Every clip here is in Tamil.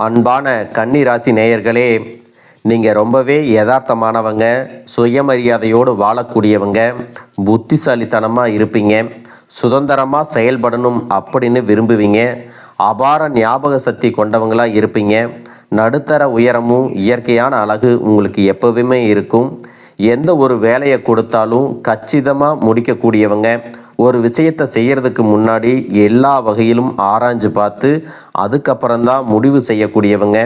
அன்பான கன்னிராசி நேயர்களே நீங்கள் ரொம்பவே யதார்த்தமானவங்க சுயமரியாதையோடு வாழக்கூடியவங்க புத்திசாலித்தனமாக இருப்பீங்க சுதந்திரமாக செயல்படணும் அப்படின்னு விரும்புவீங்க அபார ஞாபக சக்தி கொண்டவங்களாக இருப்பீங்க நடுத்தர உயரமும் இயற்கையான அழகு உங்களுக்கு எப்பவுமே இருக்கும் எந்த ஒரு வேலையை கொடுத்தாலும் கச்சிதமாக முடிக்கக்கூடியவங்க ஒரு விஷயத்தை செய்கிறதுக்கு முன்னாடி எல்லா வகையிலும் ஆராய்ஞ்சு பார்த்து அதுக்கப்புறம்தான் முடிவு செய்யக்கூடியவங்க.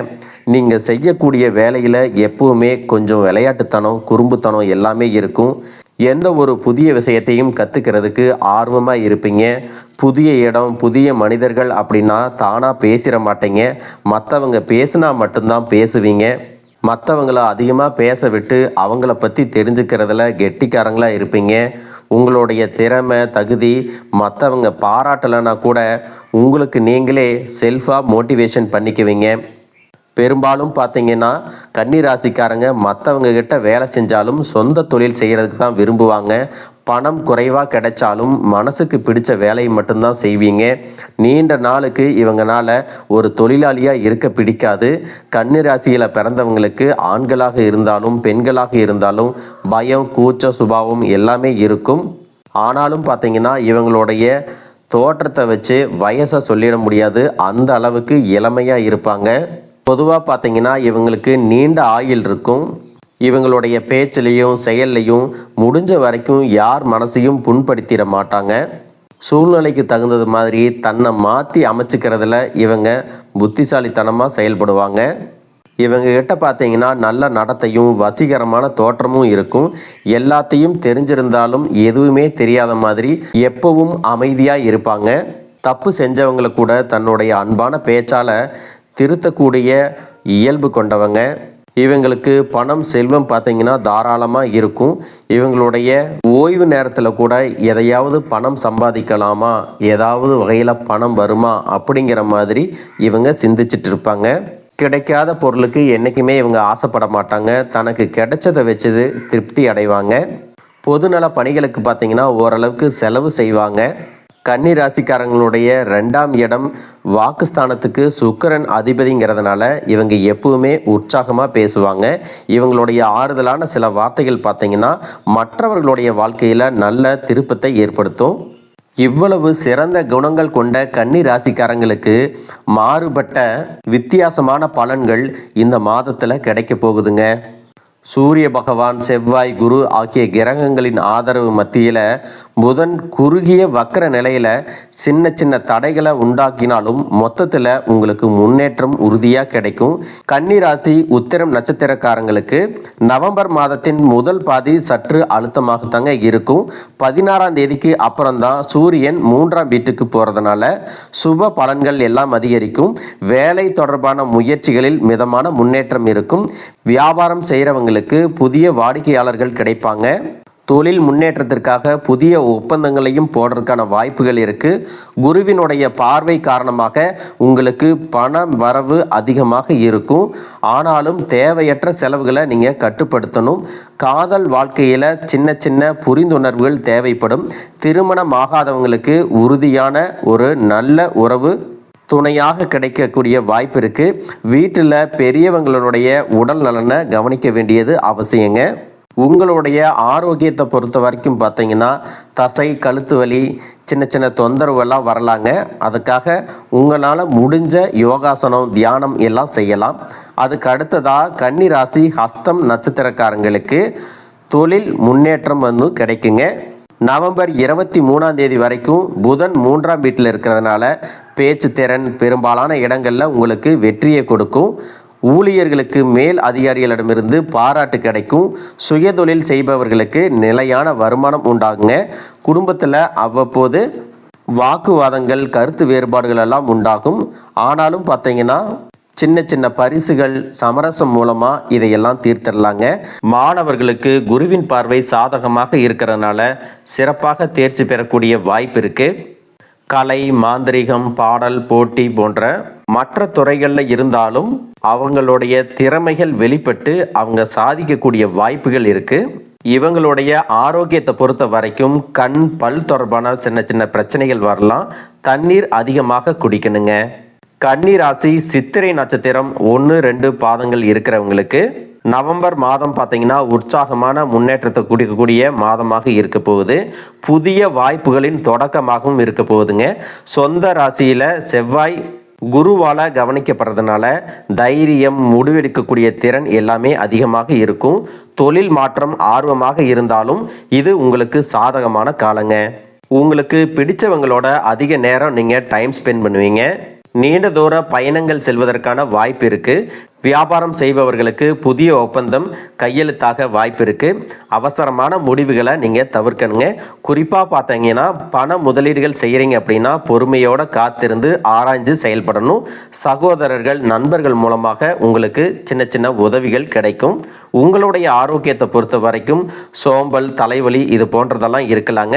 நீங்கள் செய்யக்கூடிய வேலையில் எப்பவுமே கொஞ்சம் விளையாட்டுத்தனம் குறும்புத்தனம் எல்லாமே இருக்கும். எந்த ஒரு புதிய விஷயத்தையும் கற்றுக்கிறதுக்கு ஆர்வமாக இருப்பீங்க. புதிய இடம் புதிய மனிதர்கள் அப்படின்னா தானாக பேசிட மாட்டீங்க. மற்றவங்க பேசினா மட்டும்தான் பேசுவீங்க. மற்றவங்கள அதிகமாக பேச விட்டு அவங்கள பற்றி தெரிஞ்சுக்கிறதுல கெட்டிக்காரங்களாக இருப்பீங்க. உங்களுடைய திறமை தகுதி மற்றவங்க பாராட்டலைன்னா கூட உங்களுக்கு நீங்களே செல்ஃபாக மோட்டிவேஷன் பண்ணிக்குவீங்க. பெரும்பாலும் பார்த்தீங்கன்னா கன்னி ராசிக்காரங்க மற்றவங்க கிட்ட வேலை செஞ்சாலும் சொந்த தொழில் செய்கிறதுக்கு தான் விரும்புவாங்க. பணம் குறைவாக கிடைச்சாலும் மனசுக்கு பிடிச்ச வேலையை மட்டும்தான் செய்வீங்க. நீண்ட நாளுக்கு இவங்கனால ஒரு தொழிலாளியாக இருக்க பிடிக்காது. கன்னி ராசியில் பிறந்தவங்களுக்கு ஆண்களாக இருந்தாலும் பெண்களாக இருந்தாலும் பயம் கூச்ச சுபாவம் எல்லாமே இருக்கும். ஆனாலும் பார்த்தீங்கன்னா இவங்களுடைய தோற்றத்தை வச்சு வயசை சொல்லிட முடியாது. அந்த அளவுக்கு இளமையாக இருப்பாங்க. பொதுவாக பார்த்தீங்கன்னா இவங்களுக்கு நீண்ட ஆயுள் இருக்கும். இவங்களுடைய பேச்சிலையும் செயல்லையும் முடிஞ்ச வரைக்கும் யார் மனசையும் புண்படுத்திட மாட்டாங்க. சூழ்நிலைக்கு தகுந்தது மாதிரி தன்னை மாற்றி அமைச்சிக்கிறதுல இவங்க புத்திசாலித்தனமாக செயல்படுவாங்க. இவங்க கிட்ட பார்த்தீங்கன்னா நல்ல நடத்தையும் வசீகரமான தோற்றமும் இருக்கும். எல்லாத்தையும் தெரிஞ்சிருந்தாலும் எதுவுமே தெரியாத மாதிரி எப்பவும் அமைதியாக இருப்பாங்க. தப்பு செஞ்சவங்களை கூட தன்னுடைய அன்பான பேச்சால் திருத்தக்கூடிய இயல்பு கொண்டவங்க. இவங்களுக்கு பணம் செல்வம் பார்த்தீங்கன்னா தாராளமாக இருக்கும். இவங்களுடைய ஓய்வு நேரத்தில் கூட எதையாவது பணம் சம்பாதிக்கலாமா? ஏதாவது வகையில் பணம் வருமா? அப்படிங்கிற மாதிரி இவங்க சிந்திச்சிட்டு இருப்பாங்க. கிடைக்காத பொருளுக்கு என்றைக்குமே இவங்க ஆசைப்பட மாட்டாங்க. தனக்கு கிடைச்சதை வச்சது திருப்தி அடைவாங்க. பொதுநல பணிகளுக்கு பார்த்தீங்கன்னா ஓரளவுக்கு செலவு செய்வாங்க. கன்னி ராசிக்காரங்களுடைய ரெண்டாம் இடம் வாக்குஸ்தானத்துக்கு சுக்கரன் அதிபதிங்கிறதுனால இவங்க எப்பவுமே உற்சாகமாக பேசுவாங்க. இவங்களுடைய ஆறுதலான சில வார்த்தைகள் பார்த்தீங்கன்னா மற்றவர்களுடைய வாழ்க்கையில் நல்ல திருப்பத்தை ஏற்படுத்தும். இவ்வளவு சிறந்த குணங்கள் கொண்ட கன்னி ராசிக்காரங்களுக்கு மாறுபட்ட வித்தியாசமான பலன்கள் இந்த மாதத்தில் கிடைக்க போகுதுங்க. சூரிய பகவான் செவ்வாய் குரு ஆகிய கிரகங்களின் ஆதரவு மத்தியில் புதன் குறுகிய வக்கர நிலையில் சின்ன சின்ன தடைகளை உண்டாக்கினாலும் மொத்தத்தில் உங்களுக்கு முன்னேற்றம் உறுதியாக கிடைக்கும். கன்னிராசி உத்திரம் நட்சத்திரக்காரங்களுக்கு நவம்பர் மாதத்தின் முதல் பாதி சற்று அழுத்தமாகத்தாங்க இருக்கும். பதினாறாம் தேதிக்கு அப்புறம்தான் சூரியன் மூன்றாம் வீட்டுக்கு போகிறதுனால சுப பலன்கள் எல்லாம் அதிகரிக்கும். வேலை தொடர்பான முயற்சிகளில் மிதமான முன்னேற்றம் இருக்கும். வியாபாரம் செய்கிறவங்களுக்கு புதிய வாடிக்கையாளர்கள் கிடைப்பாங்க. தொழில் முன்னேற்றத்திற்காக புதிய ஒப்பந்தங்களையும் போடுறதுக்கான வாய்ப்புகள் இருக்கு. குருவினுடைய பார்வை காரணமாக உங்களுக்கு பண வரவு அதிகமாக இருக்கும். ஆனாலும் தேவையற்ற செலவுகளை நீங்க கட்டுப்படுத்தணும். காதல் வாழ்க்கையில சின்ன சின்ன புரிந்துணர்வுகள் தேவைப்படும். திருமணம் ஆகாதவங்களுக்கு உறுதியான ஒரு நல்ல உறவு துணையாக கிடைக்கக்கூடிய வாய்ப்பு இருக்கு. வீட்டில் பெரியவங்களுடைய உடல் நலனை கவனிக்க வேண்டியது அவசியங்க. உங்களுடைய ஆரோக்கியத்தை பொறுத்த வரைக்கும் பார்த்தீங்கன்னா தசை கழுத்து வலி சின்ன சின்ன தொந்தரவெல்லாம் வரலாங்க. அதுக்காக உங்களால் முடிஞ்ச யோகாசனம் தியானம் எல்லாம் செய்யலாம். அதுக்கு அடுத்ததாக கன்னி ராசி ஹஸ்தம் நட்சத்திரக்காரங்களுக்கு தொழில் முன்னேற்றம் வந்து கிடைக்குங்க. நவம்பர் இருபத்தி மூணாம் தேதி வரைக்கும் புதன் மூன்றாம் வீட்டில் இருக்கிறதுனால பேச்சு திறன் பெரும்பாலான இடங்களில் உங்களுக்கு வெற்றியை கொடுக்கும். ஊழியர்களுக்கு மேல் அதிகாரிகளிடமிருந்து பாராட்டு கிடைக்கும். சுயதொழில் செய்பவர்களுக்கு நிலையான வருமானம் உண்டாகுங்க. குடும்பத்தில் அவ்வப்போது வாக்குவாதங்கள் கருத்து வேறுபாடுகள் எல்லாம் உண்டாகும். ஆனாலும் பார்த்தீங்கன்னா சின்ன சின்ன பரிசுகள் சமரசம் மூலமா இதையெல்லாம் தீர்த்திடலாங்க. மாணவர்களுக்கு குருவின் பார்வை சாதகமாக இருக்கிறதுனால சிறப்பாக தேர்ச்சி பெறக்கூடிய வாய்ப்பு இருக்கு. கலை மாந்திரிகம் பாடல் போட்டி போன்ற மற்ற துறைகளில் இருந்தாலும் அவங்களுடைய திறமைகள் வெளிப்பட்டு அவங்க சாதிக்கக்கூடிய வாய்ப்புகள் இருக்கு. இவங்களுடைய ஆரோக்கியத்தை பொறுத்த வரைக்கும் கண் பல் தொடர்பான சின்ன சின்ன பிரச்சனைகள் வரலாம். தண்ணீர் அதிகமாக குடிக்கணுங்க. கன்னிராசி சித்திரை நட்சத்திரம் ஒன்று ரெண்டு பாதங்கள் இருக்கிறவங்களுக்கு நவம்பர் மாதம் பார்த்தீங்கன்னா உற்சாகமான முன்னேற்றத்தை கொடுக்கக்கூடிய மாதமாக இருக்க போகுது. புதிய வாய்ப்புகளின் தொடக்கமாகவும் இருக்க போகுதுங்க. சொந்த ராசியில் செவ்வாய் குருவால கவனிக்கப்படுறதுனால தைரியம் முடிவெடுக்கக்கூடிய திறன் எல்லாமே அதிகமாக இருக்கும். தொழில் மாற்றம் ஆர்வமாக இருந்தாலும் இது உங்களுக்கு சாதகமான காலங்க. உங்களுக்கு பிடிச்சவங்களோட அதிக நேரம் நீங்கள் டைம் ஸ்பெண்ட் பண்ணுவீங்க. நீண்ட தூர பயணங்கள் செல்வதற்கான வாய்ப்பு இருக்கு. வியாபாரம் செய்பவர்களுக்கு புதிய ஒப்பந்தம் கையெழுத்தாக வாய்ப்பு இருக்கு அவசரமான முடிவுகளை நீங்க தவிர்க்கணுங்க. குறிப்பா பார்த்தீங்கன்னா பண முதலீடுகள் செய்யறீங்க அப்படின்னா பொறுமையோட காத்திருந்து ஆராய்ஞ்சு செயல்படணும். சகோதரர்கள் நண்பர்கள் மூலமாக உங்களுக்கு சின்ன சின்ன உதவிகள் கிடைக்கும். உங்களுடைய ஆரோக்கியத்தை பொறுத்த வரைக்கும் சோம்பல் தலைவலி இது போன்றதெல்லாம் இருக்கலாங்க.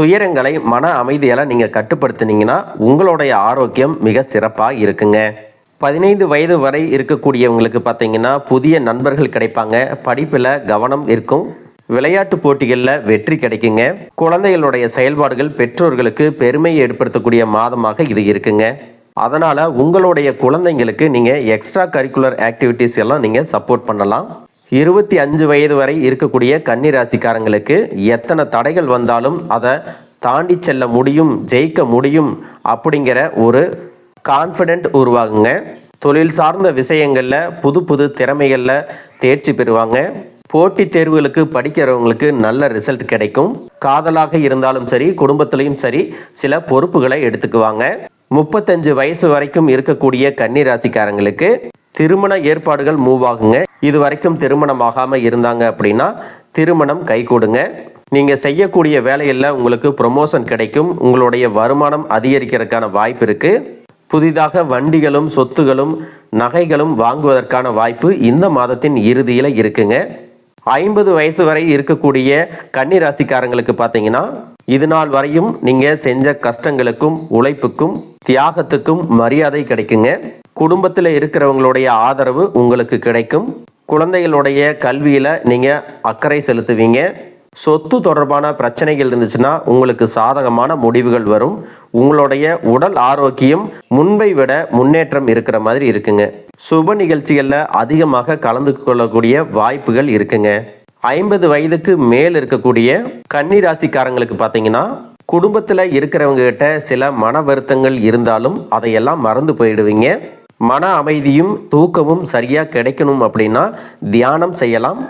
துயரங்களை மன அமைதியால் நீங்கள் கட்டுப்படுத்தினீங்கன்னா உங்களுடைய ஆரோக்கியம் மிக சிறப்பாக இருக்குங்க. பதினைந்து வயது வரை இருக்கக்கூடியவங்களுக்கு பார்த்தீங்கன்னா புதிய நண்பர்கள் கிடைப்பாங்க. படிப்பில் கவனம் இருக்கும். விளையாட்டு போட்டிகளில் வெற்றி கிடைக்குங்க. குழந்தைகளுடைய செயல்பாடுகள் பெற்றோர்களுக்கு பெருமையை ஏற்படுத்தக்கூடிய மாதமாக இது இருக்குங்க. அதனால் உங்களுடைய குழந்தைங்களுக்கு நீங்கள் எக்ஸ்ட்ரா கரிக்குலர் ஆக்டிவிட்டீஸ் எல்லாம் நீங்கள் சப்போர்ட் பண்ணலாம். இருபத்தி அஞ்சு வயது வரை இருக்கக்கூடிய கன்னி ராசிக்காரங்களுக்கு எத்தனை தடைகள் வந்தாலும் அதை தாண்டி செல்ல முடியும் ஜெயிக்க முடியும் அப்படிங்கிற ஒரு கான்ஃபிடென்ட் உருவாகுங்க. தொழில் சார்ந்த விஷயங்களில் புது புது திறமைகளில் தேர்ச்சி பெறுவாங்க. போட்டித் தேர்வுகளுக்கு படிக்கிறவங்களுக்கு நல்ல ரிசல்ட் கிடைக்கும். காதலாக இருந்தாலும் சரி குடும்பத்திலையும் சரி சில பொறுப்புகளை எடுத்துக்குவாங்க. முப்பத்தஞ்சு வயசு வரைக்கும் இருக்கக்கூடிய கன்னிராசிக்காரங்களுக்கு திருமண ஏற்பாடுகள் மூவ் ஆகுங்க. இது வரைக்கும் திருமணம் ஆகாம இருந்தாங்க அப்படின்னா திருமணம் கைகூடுங்க. நீங்க செய்யக்கூடிய வேலையில் உங்களுக்கு ப்ரொமோஷன் கிடைக்கும். உங்களுடைய வருமானம் அதிகரிக்கிறதுக்கான வாய்ப்பு இருக்கு. புதிதாக வண்டிகளும் சொத்துகளும் நகைகளும் வாங்குவதற்கான வாய்ப்பு இந்த மாதத்தின் இறுதியில் இருக்குங்க. ஐம்பது வயசு வரை இருக்கக்கூடிய கன்னி ராசிக்காரங்களுக்கு பார்த்தீங்கன்னா இது நாள் வரையும் நீங்கள் செஞ்ச கஷ்டங்களுக்கும் உழைப்புக்கும் தியாகத்துக்கும் மரியாதை கிடைக்குங்க. குடும்பத்தில் இருக்கிறவங்களுடைய ஆதரவு உங்களுக்கு கிடைக்கும். குழந்தைகளுடைய கல்வியில் நீங்கள் அக்கறை செலுத்துவீங்க. சொத்து தொடர்பான பிரச்சனைகள் இருந்துச்சுன்னா உங்களுக்கு சாதகமான முடிவுகள் வரும். உங்களுடைய உடல் ஆரோக்கியம் முன்பை விட முன்னேற்றம் இருக்கிற மாதிரி இருக்குங்க. சுப நிகழ்ச்சிகளில் அதிகமாக கலந்து கொள்ளக்கூடிய வாய்ப்புகள் இருக்குங்க. ஐம்பது வயதுக்கு மேல் இருக்கக்கூடிய கன்னி ராசிக்காரங்களுக்கு பார்த்தீங்கன்னா குடும்பத்தில் இருக்கிறவங்க கிட்ட சில மன வருத்தங்கள் இருந்தாலும் அதையெல்லாம் மறந்து போயிடுவீங்க. மன அமைதியும் தூக்கமும் சரியாக கிடைக்கணும் அப்படின்னா தியானம் செய்யலாம்.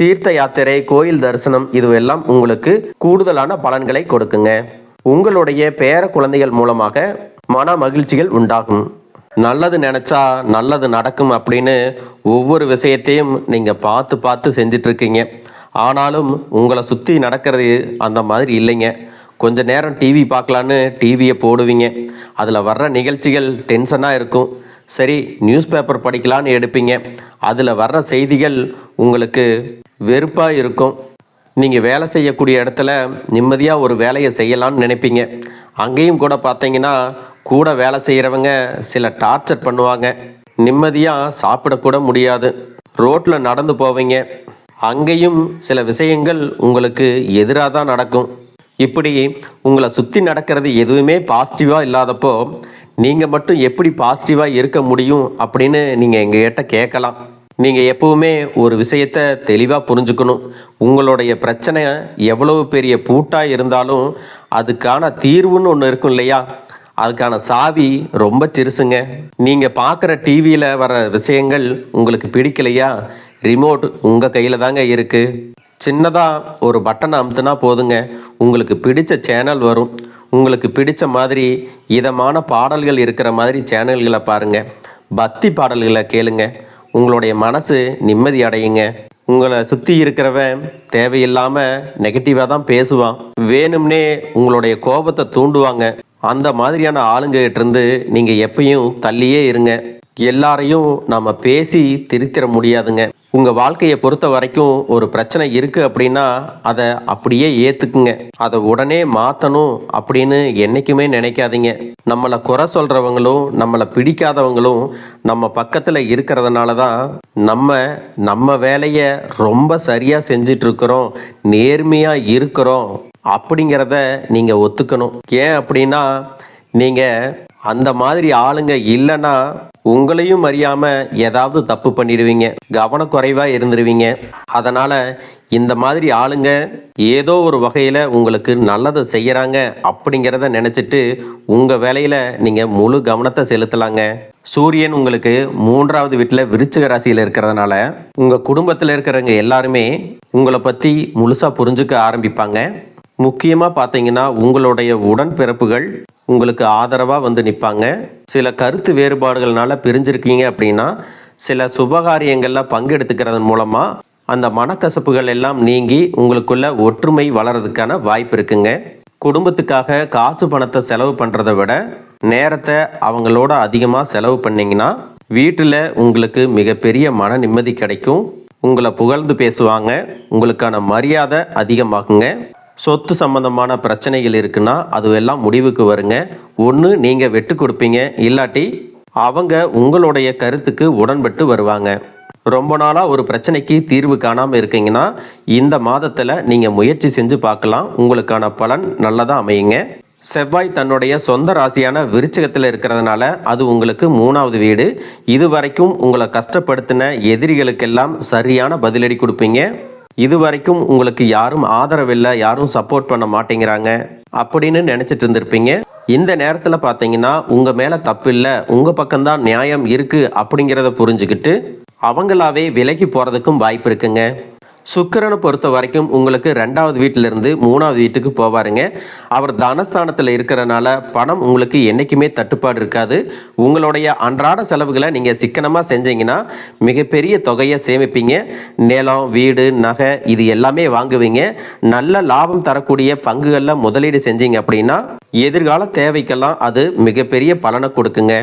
தீர்த்த யாத்திரை கோயில் தரிசனம் இதுவெல்லாம் உங்களுக்கு கூடுதலான பலன்களை கொடுக்குங்க. உங்களுடைய பேர குழந்தைகள் மூலமாக மன மகிழ்ச்சிகள் உண்டாகும். நல்லது நினைச்சா நல்லது நடக்கும் அப்படின்னு ஒவ்வொரு விஷயத்தையும் நீங்க பார்த்து பார்த்து செஞ்சிட்ருக்கீங்க. ஆனாலும் உங்களை சுற்றி நடக்கிறது அந்த மாதிரி இல்லைங்க. கொஞ்ச நேரம் டிவி பார்க்கலான்னு டிவியை போடுவீங்க. அதில் வர்ற நிகழ்ச்சிகள் டென்ஷனாக இருக்கும். சரி நியூஸ் பேப்பர் படிக்கலான்னு எடுப்பீங்க. அதில் வர்ற செய்திகள் உங்களுக்கு வெறுப்பாக இருக்கும். நீங்கள் வேலை செய்யக்கூடிய இடத்துல நிம்மதியாக ஒரு வேலையை செய்யலான்னு நினைப்பீங்க. அங்கேயும் கூட பார்த்தீங்கன்னா கூட வேலை செய்கிறவங்க சில டார்ச்சர் பண்ணுவாங்க. நிம்மதியாக சாப்பிடக்கூட முடியாது. ரோட்டில் நடந்து போவீங்க. அங்கேயும் சில விஷயங்கள் உங்களுக்கு எதிராக தான் நடக்கும். இப்படி உங்களை சுற்றி நடக்கிறது எதுவுமே பாசிட்டிவாக இல்லாதப்போ நீங்கள் மட்டும் எப்படி பாசிட்டிவாக இருக்க முடியும் அப்படின்னு நீங்கள் எங்ககிட்ட கேட்கலாம். நீங்கள் எப்பவுமே ஒரு விஷயத்தை தெளிவாக புரிஞ்சுக்கணும். உங்களுடைய பிரச்சனை எவ்வளவு பெரிய பூட்டாக இருந்தாலும் அதுக்கான தீர்வுன்னு ஒன்று இருக்கும் இல்லையா? அதுக்கான சாவி ரொம்ப சிறுசுங்க. நீங்கள் பார்க்குற டிவியில் வர விஷயங்கள் உங்களுக்கு பிடிக்கலையா? ரிமோட் உங்கள் கையில் தாங்க இருக்குது சின்னதாக ஒரு பட்டனை அமுத்துனா போதுங்க. உங்களுக்கு பிடிச்ச சேனல் வரும். உங்களுக்கு பிடித்த மாதிரி இதமான பாடல்கள் இருக்கிற மாதிரி சேனல்களை பாருங்கள் பக்தி பாடல்களை கேளுங்க. உங்களுடைய மனசு நிம்மதி அடையுங்க. உங்களை சுற்றி இருக்கிறவன் தேவையில்லாமல் நெகட்டிவாக தான் பேசுவான். வேணும்னே உங்களுடைய கோபத்தை தூண்டுவாங்க. அந்த மாதிரியான ஆளுங்க இருந்து நீங்கள் எப்பயும் தள்ளியே இருங்க. எல்லாரையும் நம்ம பேசி திருத்திட முடியாதுங்க. உங்கள் வாழ்க்கையை பொறுத்த வரைக்கும் ஒரு பிரச்சனை இருக்குது அப்படின்னா அதை அப்படியே ஏற்றுக்குங்க அதை உடனே மாற்றணும் அப்படின்னு என்றைக்குமே நினைக்காதீங்க. நம்மளை குறை சொல்கிறவங்களும் நம்மளை பிடிக்காதவங்களும் நம்ம பக்கத்தில் இருக்கிறதுனால தான் நம்ம நம்ம வேலையை ரொம்ப சரியாக செஞ்சிட்டு நேர்மையாக இருக்கிறோம் அப்படிங்கிறத நீங்கள் ஒத்துக்கணும். ஏன் அப்படின்னா நீங்கள் அந்த மாதிரி ஆளுங்க இல்லைன்னா உங்களையும் அறியாம ஏதாவது தப்பு பண்ணிடுவீங்க. கவனக்குறைவா இருந்துருவீங்க. அதனால இந்த மாதிரி ஆளுங்க ஏதோ ஒரு வகையில உங்களுக்கு நல்லதை செய்யறாங்க அப்படிங்கிறத நினைச்சிட்டு உங்க வேலையில நீங்க முழு கவனத்தை செலுத்தலாங்க. சூரியன் உங்களுக்கு மூன்றாவது வீட்டில் விருச்சிக ராசியில் இருக்கிறதுனால உங்க குடும்பத்தில் இருக்கிறவங்க எல்லாருமே உங்களை பத்தி முழுசா புரிஞ்சுக்க ஆரம்பிப்பாங்க. முக்கியமாக பார்த்தீங்கன்னா உங்களுடைய உடன்பிறப்புகள் உங்களுக்கு ஆதரவாக வந்து நிற்பாங்க சில கருத்து வேறுபாடுகள்னால பிரிஞ்சிருக்கீங்க அப்படின்னா சில சுபகாரியங்களில் பங்கெடுத்துக்கிறதன் மூலமாக அந்த மனக்கசப்புகள் எல்லாம் நீங்கி உங்களுக்குள்ள ஒற்றுமை வளர்றதுக்கான வாய்ப்பு இருக்குங்க. குடும்பத்துக்காக காசு பணத்தை செலவு பண்ணுறதை விட நேரத்தை அவங்களோட அதிகமாக செலவு பண்ணிங்கன்னா வீட்டில் உங்களுக்கு மிகப்பெரிய மன நிம்மதி கிடைக்கும். உங்களை புகழ்ந்து பேசுவாங்க. உங்களுக்கான மரியாதை அதிகமாகுங்க. சொத்து சம்பந்தமான பிரச்சனைகள் இருக்குன்னா அதுவெல்லாம் முடிவுக்கு வருங்க. ஒன்று நீங்கள் வெட்டு கொடுப்பீங்க. இல்லாட்டி அவங்க உங்களுடைய கருத்துக்கு உடன்பட்டு வருவாங்க. ரொம்ப நாளாக ஒரு பிரச்சனைக்கு தீர்வு காணாமல் இருக்கீங்கன்னா இந்த மாதத்தில் நீங்கள் முயற்சி செஞ்சு பார்க்கலாம். உங்களுக்கான பலன் நல்லதாக அமையுங்க. செவ்வாய் தன்னுடைய சொந்த ராசியான விருச்சகத்தில் இருக்கிறதுனால அது உங்களுக்கு மூணாவது வீடு. இது வரைக்கும் உங்களை கஷ்டப்படுத்தின எதிரிகளுக்கெல்லாம் சரியான பதிலடி கொடுப்பீங்க. இது வரைக்கும் உங்களுக்கு யாரும் ஆதரவில்லை யாரும் சப்போர்ட் பண்ண மாட்டேங்கிறாங்க அப்படின்னு நினைச்சிட்டு இருந்திருப்பீங்க. இந்த நேரத்தில் பார்த்தீங்கன்னா உங்கள் மேலே தப்பு இல்லை உங்கள் பக்கம்தான் நியாயம் இருக்குது அப்படிங்கிறத புரிஞ்சுக்கிட்டு அவங்களாவே விலகி போகிறதுக்கும் வாய்ப்பு இருக்குங்க. சுக்கிரனை பொறுத்த வரைக்கும் உங்களுக்கு ரெண்டாவது வீட்டிலிருந்து மூணாவது வீட்டுக்கு போவாருங்க. அவர் தனஸ்தானத்தில் இருக்கிறனால பணம் உங்களுக்கு என்றைக்குமே தட்டுப்பாடு இருக்காது. உங்களுடைய அன்றாட செலவுகளை நீங்கள் சிக்கனமாக செஞ்சீங்கன்னா மிகப்பெரிய தொகையை சேமிப்பீங்க. நிலம் வீடு நகை இது எல்லாமே வாங்குவீங்க. நல்ல லாபம் தரக்கூடிய பங்குகளில் முதலீடு செஞ்சீங்க அப்படின்னா எதிர்கால தேவைக்கெல்லாம் அது மிகப்பெரிய பலனை கொடுக்குங்க.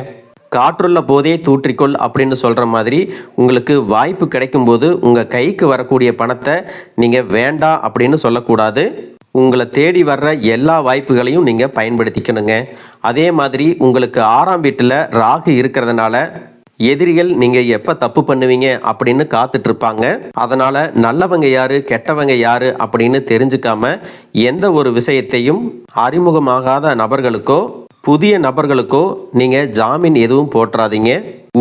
காற்றுள்ள போதே தூற்றிக்கொள் அப்படின்னு சொல்கிற மாதிரி உங்களுக்கு வாய்ப்பு கிடைக்கும்போது உங்கள் கைக்கு வரக்கூடிய பணத்தை நீங்கள் வேண்டாம் அப்படின்னு சொல்லக்கூடாது. உங்களை தேடி வர்ற எல்லா வாய்ப்புகளையும் நீங்கள் பயன்படுத்திக்கணுங்க. அதே மாதிரி உங்களுக்கு ஆறாம் வீட்டில் ராகு இருக்கிறதுனால எதிரிகள் நீங்கள் எப்போ தப்பு பண்ணுவீங்க அப்படின்னு காத்துட்ருப்பாங்க. அதனால் நல்லவங்க யார் கெட்டவங்க யார் அப்படின்னு தெரிஞ்சுக்காம எந்த ஒரு விஷயத்தையும் அறிமுகமாகாத நபர்களுக்கோ புதிய நபர்களுக்கோ நீங்கள் ஜாமீன் எதுவும் போட்டுறாதீங்க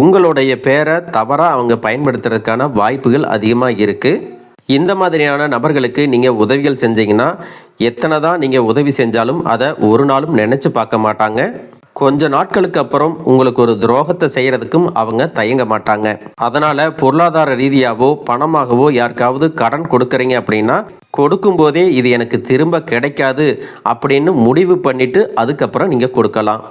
உங்களுடைய பேரை தவறாக அவங்க பயன்படுத்துறதுக்கான வாய்ப்புகள் அதிகமாக இருக்குது இந்த மாதிரியான நபர்களுக்கு நீங்கள் உதவிகள் செஞ்சீங்கன்னா எத்தனை தான் நீங்கள் உதவி செஞ்சாலும் அதை ஒரு நாளும் நினச்சி பார்க்க மாட்டாங்க. கொஞ்ச நாட்களுக்கு அப்புறம் உங்களுக்கு ஒரு துரோகத்தை செய்கிறதுக்கும் அவங்க தயங்க மாட்டாங்க. அதனால் பொருளாதார ரீதியாகவோ பணமாகவோ யாருக்காவது கடன் கொடுக்குறீங்க அப்படின்னா கொடுக்கும்போதே இது எனக்கு திரும்ப கிடைக்காது அப்படின்னு முடிவு பண்ணிட்டு அதுக்கப்புறம் நீங்கள் கொடுக்கலாம்.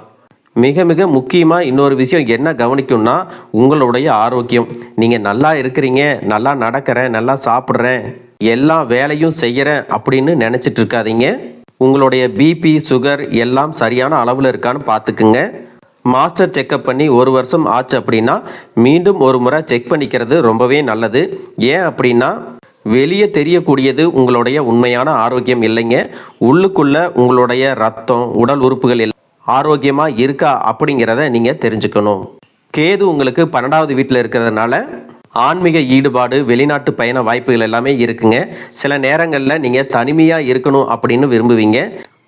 மிக மிக முக்கியமாக இன்னொரு விஷயம் என்ன கவனிக்கும்னா உங்களுடைய ஆரோக்கியம். நீங்கள் நல்லா இருக்கிறீங்க நல்லா நடக்கிறேன் நல்லா சாப்பிட்றேன் எல்லா வேலையும் செய்கிறேன் அப்படின்னு நினச்சிட்டு இருக்காதீங்க. உங்களுடைய பிபி சுகர் எல்லாம் சரியான அளவில் இருக்கான்னு பார்த்துக்குங்க. மாஸ்டர் செக்கப் பண்ணி ஒரு வருஷம் ஆச்சு அப்படின்னா மீண்டும் ஒரு முறை செக் பண்ணிக்கிறது ரொம்பவே நல்லது. ஏன் அப்படின்னா வெளியே தெரியக்கூடியது உங்களுடைய உண்மையான ஆரோக்கியம் இல்லைங்க. உள்ளுக்குள்ள உங்களுடைய ரத்தம் உடல் உறுப்புகள் எல்லாம் ஆரோக்கியமாக இருக்கா அப்படிங்கிறத நீங்கள் தெரிஞ்சுக்கணும். கேது உங்களுக்கு பன்னெண்டாவது வீட்டில் இருக்கிறதுனால ஆன்மீக ஈடுபாடு வெளிநாட்டு பயண வாய்ப்புகள் எல்லாமே இருக்குங்க. சில நேரங்களில் நீங்கள் தனிமையாக இருக்கணும் அப்படின்னு விரும்புவீங்க.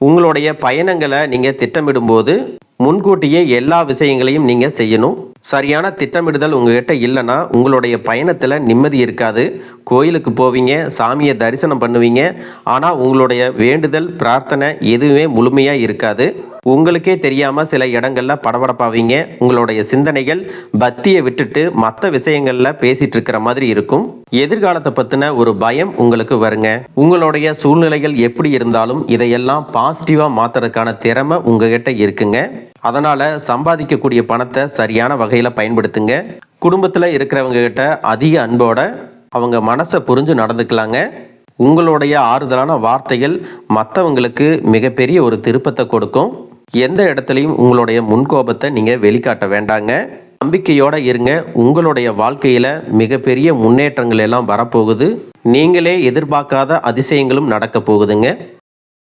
உங்களுடைய பயணங்களை நீங்கள் திட்டமிடும்போது முன்கூட்டியே எல்லா விஷயங்களையும் நீங்கள் செய்யணும். சரியான திட்டமிடுதல் உங்ககிட்ட இல்லைன்னா உங்களுடைய பயணத்தில் நிம்மதி இருக்காது. கோயிலுக்கு போவீங்க சாமியை தரிசனம் பண்ணுவீங்க. ஆனால் உங்களுடைய வேண்டுதல் பிரார்த்தனை எதுவுமே முழுமையாக இருக்காது. உங்களுக்கே தெரியாமல் சில இடங்களில் படபடப்பாவீங்க. உங்களுடைய சிந்தனைகள் பக்தியை விட்டுட்டு மற்ற விஷயங்களில் பேசிகிட்டு இருக்கிற மாதிரி இருக்கும். எதிர்காலத்தை பற்றின ஒரு பயம் உங்களுக்கு வருங்க. உங்களுடைய சூழ்நிலைகள் எப்படி இருந்தாலும் இதையெல்லாம் பாசிட்டிவாக மாற்றுறதுக்கான திறமை உங்ககிட்ட இருக்குங்க. அதனால் சம்பாதிக்கக்கூடிய பணத்தை சரியான வகையில் பயன்படுத்துங்க. குடும்பத்தில் இருக்கிறவங்க கிட்ட அதிக அன்போட அவங்க மனசை புரிஞ்சு நடந்துக்கலாங்க. உங்களுடைய ஆறுதலான வார்த்தைகள் மற்றவங்களுக்கு மிகப்பெரிய ஒரு திருப்பத்தை கொடுக்கும். எந்த இடத்துலையும் உங்களுடைய முன்கோபத்தை நீங்கள் வெளிக்காட்ட வேண்டாங்க. நம்பிக்கையோடு இருங்க. உங்களுடைய வாழ்க்கையில் மிகப்பெரிய முன்னேற்றங்கள் எல்லாம் வரப்போகுது. நீங்களே எதிர்பார்க்காத அதிசயங்களும் நடக்க போகுதுங்க.